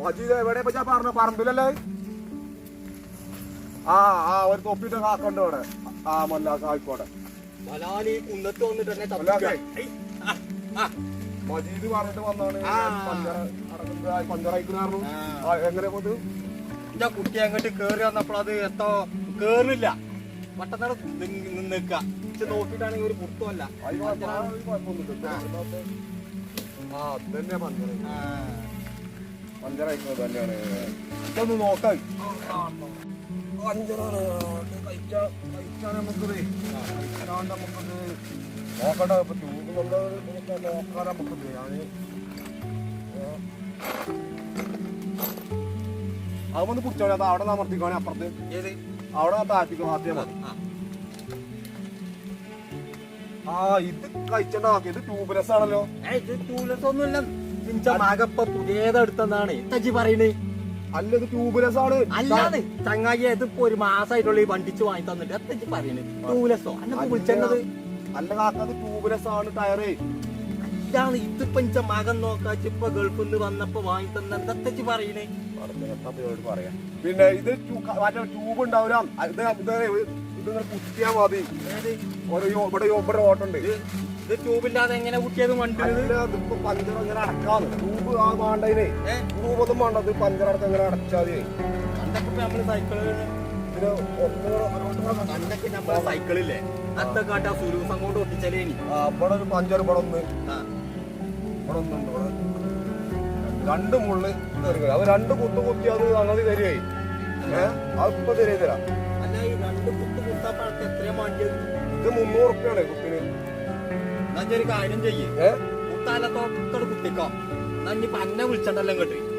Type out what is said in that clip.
മജീദ് എവിടെ? പറ്റാ പറഞ്ഞു പറമ്പിലല്ലേ? ആ ആ ഒരു തൊപ്പിട്ട് കാക്കണ്ട് അവിടെ ആ മല്ല ആയിക്കോട്ടെ. കുന്നത്ത് വന്നിട്ട്. മജീദ് പറഞ്ഞിട്ട് വന്നാണ്. പഞ്ചറായിക്കുന്നു. എങ്ങനെ പോത് എന്റെ കുട്ടി അങ്ങോട്ട് കേറി വന്നപ്പോൾ അത് എത്തോ കേറില്ല വട്ടത്തട നിക്ക പക്ഷെ നോക്കിയിട്ടാണെങ്കിൽ ഒരു കുഴപ്പമൊന്നുമില്ല. ആ. അതന്നെ പഞ്ചറ. പഞ്ചറായിക്കുന്നത് തന്നെയാണ് ഇതൊന്ന് നോക്കാം പഞ്ചറാണ്. കഴിച്ചാ കഴിച്ചാൽ നമുക്കത്. കഴിച്ചാണ്ട് നമുക്കത് നോക്കട്ടെ. ഇപ്പൊ ട്യൂബ് നോക്കാൻ നമുക്കത്. ഞാൻ അതൊന്ന് പിടിച്ചോളി. അത് അവിടെ അമർത്തിക്കോണേ അപ്പുറത്ത്. അവിടെ താഴ്ത്തിക്കോ ആദ്യം മതി ആ. ഇത് കഴിച്ചണ്ടാക്കി ഇത് ട്യൂബ്ലെസ് ആണല്ലോ ഇത് ഒന്നുമില്ല നിഞ്ച മകപ്പ പുതിയതെടുത്തെന്നാണ് തജി പറയണേ. അല്ല ഇത് ട്യൂബ്ലെസ് ആണ്. അല്ലാതെ ചങ്ങായി ഇതിപ്പോ ഒരു മാസമായിട്ടുള്ള ഈ വണ്ടിച്ച് വാങ്ങി തന്നിട്ട്. എത്തജി പറയണേ. ടൂലസോ അന്നെ വിളിച്ചത് അല്ല കാക്ക ട്യൂബ്ലെസ് ആണ് ടയറേ ഇതിപ്പോ മകൻ നോക്കാച്ച് ഇപ്പൊ ഗൾഫിൽ നിന്ന് വന്നപ്പോ വാങ്ങി തന്നെ എത്തജി പറയണേ. പിന്നെ ഇത് മറ്റേ ട്യൂബ് ഉണ്ടാവില്ല. ഇത് ഇത് കുത്തിയാ മതി. ഇവിടെ ഓട്ടുണ്ട് ഇത് ട്യൂബില്ലാതെ എങ്ങനെ കുട്ടിയത് വണ്ടി അല്ല ഇതിപ്പോ പഞ്ചർ അങ്ങനെ അടക്കാന്ന്. ട്യൂബ് ആ വേണ്ടതിനെ? ട്യൂബ് ഒന്നും വേണ്ട ഇത് പഞ്ചർ അടക്കം അങ്ങനെ അടച്ചാൽ മതി പണ്ടൊക്കെ നമ്മൾ സൈക്കിൾ പിന്നെ ഒന്ന് പണ്ടൊക്കെ നമ്മളെ സൈക്കിളില്ലേ അത്ത കാട്ടാ സുരൂസം കൊണ്ട് ഒട്ടിച്ചലേനി ആ, ഇവിടെ ഒരു പഞ്ചർ ഇവിടെ ഒന്ന്. ആ. ഇവിടെ ഒന്നുണ്ട് ഇവിടെ. രണ്ട് മുള്ള് കയറി അത് രണ്ട് കുത്തു കുത്തി അത് അങ്ങനെ തരുകയായി ഏഹ് അത് ഇപ്പൊ തരേ തരാം. അല്ല ഈ രണ്ട് കുത്ത് കുത്താപ്പാൾക്ക് എത്രയാ വേണ്ടിയത് ഇത് മുന്നൂറ് ഇജ്ജ് ഒരു കാര്യം ചെയ്യ്. ഏഹ് കുത്താലത്തോടെ കുത്തിക്കോ. എന്നാ ഇനി പന്നെ വിളിച്ചണ്ടല്ലോ ഇങ്ങോട്ട്.